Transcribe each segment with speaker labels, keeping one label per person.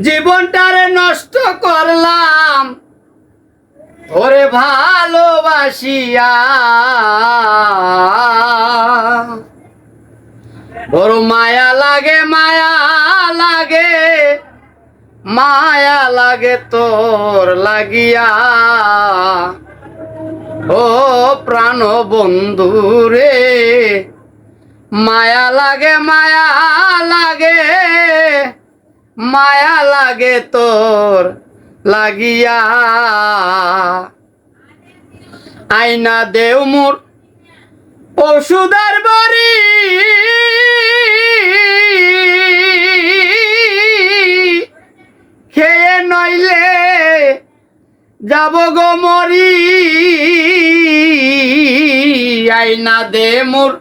Speaker 1: জীবনটারে নষ্ট করলাম। ওরে ভালোবাসিয়া। বড় মায়া লাগে মায়া লাগে মায়া লাগে তোর লাগিয়া। ও প্রাণ বন্ধু রে, মায়া লাগে মায়া লাগে মায়া লাগে তোর, লাগিয়া। আইনা দেও মোর ওষুধের বড়ি। খেয়ে নইলে যাব গো মরি। আইনা দে মোর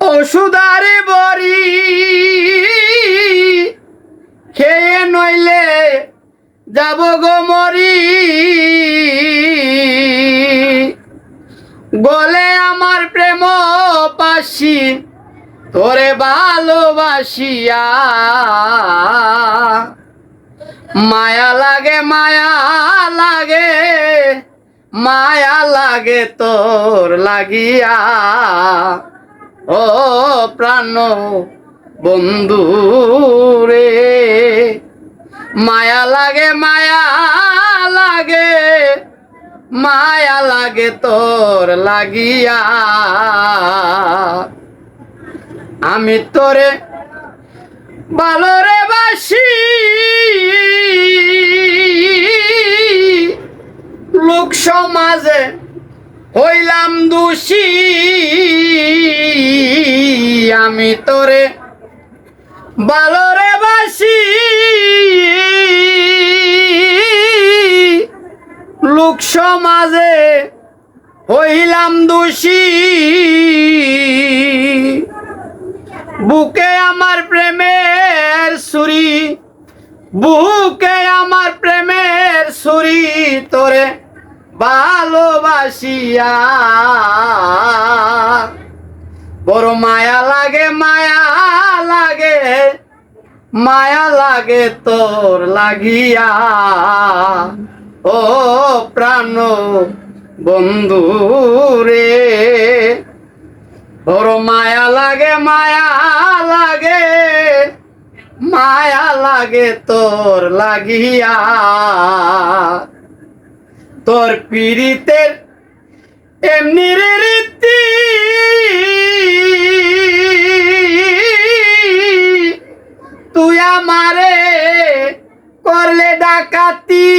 Speaker 1: ওষুধারে বড়ি। তোরে ভালোবাসিয়া। মায়া লাগে মায়া লাগে মায়া লাগে তোর লাগিয়া। ও প্রাণ বন্ধু রে, মায়া লাগে মায়া লাগে মায়া লাগে তোর লাগিয়া। আমি তোরে ভালো রে বাসি। লোক সমাজে হইলাম দোষী। আমি তোরে ভালো রে বাসি। লোক সমাজে হইলাম দোষী। বুকে আমার প্রেমের সুরি বুকে আমার প্রেমের সুরি তোরে ভালোবাসিয়া বড় মায়া লাগে মায়া লাগে মায়া লাগে তোর লাগিয়া। ও প্রাণ বন্ধু রে বড় মায়া লাগে মায়া লাগে মায়া লাগে তোর লাগিয়া। তোর পীড়িতের এমনি রে রীতি, তুই আমারে করলে ডাকাতি।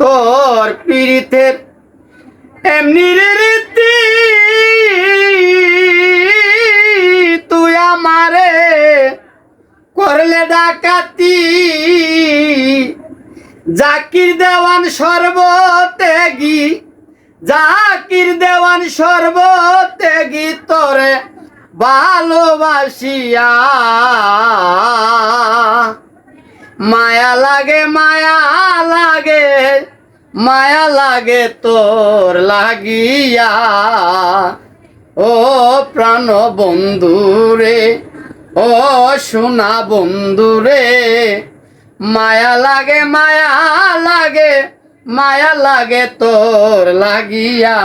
Speaker 1: তোর পীড়িতের এমনি রে রীতি, তুই আমারে করলে ডাকাতি। জাকির দেওয়ান সর্বত্যাগী, জাকির দেওয়ান সর্বত্যাগী, তোরে ভালোবাসিয়া। মায়া লাগে মায়া মায়া লাগে তোর লাগিয়া। ও প্রাণ বন্ধু রে, ও সোনা বন্ধু রে, মায়া লাগে মায়া লাগে মায়া লাগে তোর লাগিয়া।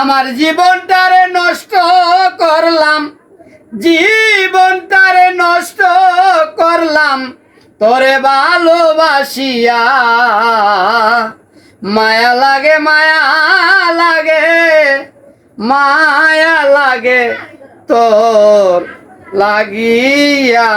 Speaker 1: আমার জীবনটারে নষ্ট করলাম, জীবনটারে নষ্ট করলাম। তোরে ভালোবাসিয়া। মায়া লাগে মায়া লাগে মায়া লাগে তোর লাগিয়া।